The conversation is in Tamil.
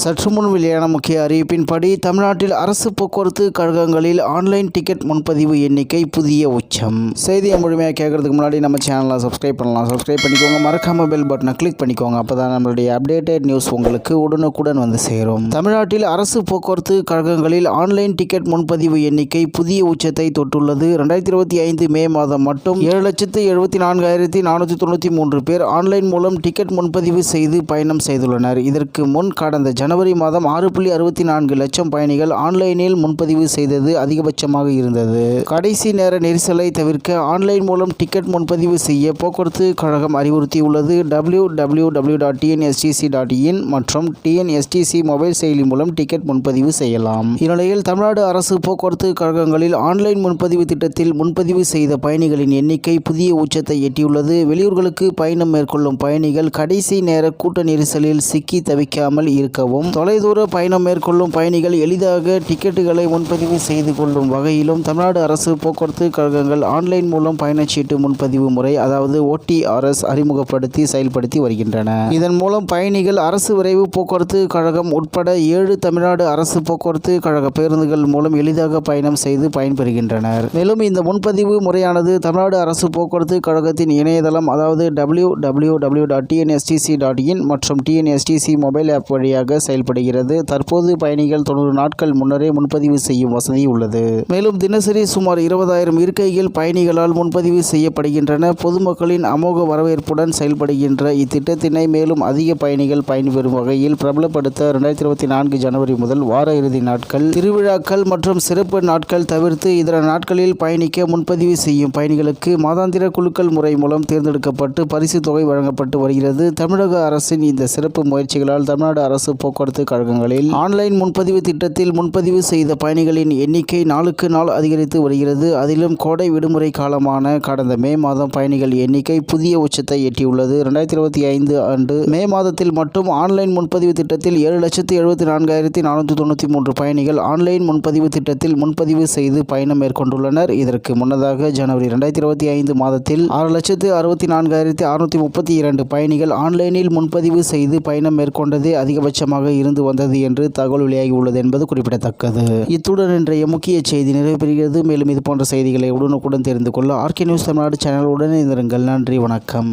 சற்று முன் வெளியான முக்கிய அறிவிப்பின்படி தமிழ்நாட்டில் அரசு போக்குவரத்து கழகங்களில் ஆன்லைன் டிக்கெட் முன்பதிவு எண்ணிக்கை புதிய உச்சம். செய்தியை முழுமையாக கேட்கறதுக்கு முன்னாடி நம்ம சேனலை சப்ஸ்கிரைப் பண்ணலாம். சப்ஸ்கிரைப் பண்ணிக்கோங்க. மறக்காம பெல் பட்டனை கிளிக் பண்ணிக்கோங்க. அப்போ தான் நம்மளுடைய அப்டேட்டட் நியூஸ் உங்களுக்கு உடனுக்குடன் வந்து சேரும். தமிழ்நாட்டில் அரசு போக்குவரத்து கழகங்களில் ஆன்லைன் டிக்கெட் முன்பதிவு எண்ணிக்கை புதிய உச்சத்தை தொட்டுள்ளது. ரெண்டாயிரத்தி இருபத்தி ஐந்து மே மாதம் மட்டும் ஏழு லட்சத்து எழுபத்தி நான்காயிரத்தி நானூற்றி தொண்ணூற்றி மூன்று பேர் ஆன்லைன் மூலம் டிக்கெட் முன்பதிவு செய்து பயணம் செய்துள்ளனர். இதற்கு முன் கடந்த ஜனவரி மாதம் ஆறு புள்ளி அறுபத்தி நான்கு லட்சம் பயணிகள் ஆன்லைனில் முன்பதிவு செய்தது அதிகபட்சமாக இருந்தது. கடைசி நேர நெரிசலை தவிர்க்க ஆன்லைன் மூலம் டிக்கெட் முன்பதிவு செய்ய போக்குவரத்து கழகம் அறிவுறுத்தியுள்ளது. W W W dot TNSTC dot in மற்றும் டிஎன்எஸ்டிசி மொபைல் செயலி மூலம் டிக்கெட் முன்பதிவு செய்யலாம். இந்நிலையில் தமிழ்நாடு அரசு போக்குவரத்து கழகங்களில் ஆன்லைன் முன்பதிவு திட்டத்தில் முன்பதிவு செய்த பயணிகளின் எண்ணிக்கை புதிய உச்சத்தை எட்டியுள்ளது. வெளியூர்களுக்கு பயணம் மேற்கொள்ளும் பயணிகள் கடைசி நேர கூட்ட நெரிசலில் சிக்கி தவிக்காமல் இருக்கவும் தொலைதூர பயணம் மேற்கொள்ளும் பயணிகள் எளிதாக டிக்கெட்டுகளை முன்பதிவு செய்து கொள்ளும் வகையிலும் தமிழ்நாடு அரசு போக்குவரத்து கழகங்கள் ஆன்லைன் மூலம் பயணச்சீட்டு முன்பதிவு முறை அதாவது ஓடிஆர்எஸ் அறிமுகப்படுத்தி செயல்படுத்தி வருகின்றன. இதன் மூலம் பயணிகள் அரசு விரைவு போக்குவரத்து கழகம் உட்பட ஏழு தமிழ்நாடு அரசு போக்குவரத்து கழக பேருந்துகள் மூலம் எளிதாக பயணம் செய்து பயன்பெறுகின்றனர். மேலும் இந்த முன்பதிவு முறையானது தமிழ்நாடு அரசு போக்குவரத்து கழகத்தின் இணையதளம் அதாவது W W W dot TNSTC dot in மற்றும் டிஎன்எஸ்டிசி மொபைல் ஆப் வழியாக செயல்படுகிறது. தற்போது பயணிகள் தொண்ணூறு நாட்கள் முன்னரே முன்பதிவு செய்யும் வசதி உள்ளது. மேலும் தினசரி சுமார் இருபதாயிரம் இருக்கைகள் பயணிகளால் முன்பதிவு செய்யப்படுகின்றன. பொதுமக்களின் அமோக வரவேற்புடன் செயல்படுகின்ற இத்திட்டத்தினை மேலும் அதிக பயணிகள் பயன்பெறும் வகையில் பிரபலப்படுத்த இரண்டாயிரத்தி இருபத்தி நான்கு ஜனவரி முதல் வார இறுதி நாட்கள் திருவிழாக்கள் மற்றும் சிறப்பு நாட்கள் தவிர்த்து இதர நாட்களில் பயணிக்க முன்பதிவு செய்யும் பயணிகளுக்கு மாதாந்திர குழுக்கள் முறை மூலம் தேர்ந்தெடுக்கப்பட்டு பரிசு தொகை வழங்கப்பட்டு வருகிறது. தமிழக அரசின் இந்த சிறப்பு முயற்சிகளால் தமிழ்நாடு அரசு போக்குவரத்து கழகங்களில் ஆன்லைன் முன்பதிவு திட்டத்தில் முன்பதிவு செய்த பயணிகளின் எண்ணிக்கை நாளுக்கு நாள் அதிகரித்து வருகிறது. அதிலும் கோடை விடுமுறை காலமான கடந்த மே மாதம் பயணிகள் எண்ணிக்கை புதிய உச்சத்தை எட்டியுள்ளது. ரெண்டாயிரத்தி இருபத்தி ஐந்து ஆண்டு மே மாதத்தில் மட்டும் ஆன்லைன் முன்பதிவு திட்டத்தில் ஏழு லட்சத்து எழுபத்தி நான்காயிரத்தி நானூற்றி தொண்ணூற்றி மூன்று பயணிகள் ஆன்லைன் முன்பதிவு திட்டத்தில் முன்பதிவு செய்து பயணம் மேற்கொண்டுள்ளனர். இதற்கு முன்னதாக ஜனவரி ரெண்டாயிரத்தி இருபத்தி ஐந்து மாதத்தில் ஆறு லட்சத்து அறுபத்தி நான்காயிரத்தி அறுநூற்றி முப்பத்தி இரண்டு பயணிகள் ஆன்லைனில் முன்பதிவு செய்து பயணம் மேற்கொண்டதே அதிகபட்சமாக இருந்து வந்தது என்று தகவல் வெளியாகி உள்ளது என்பது குறிப்பிடத்தக்கது. இத்துடன் இன்றைய முக்கிய செய்தி நிறைவு பெறுகிறது மேலும் இது போன்ற செய்திகளை உடனுக்குடன் தெரிந்து கொள்ள ஆர்கே நியூஸ் தமிழ்நாடு சேனல் உடனே இருங்கள் நன்றி வணக்கம்.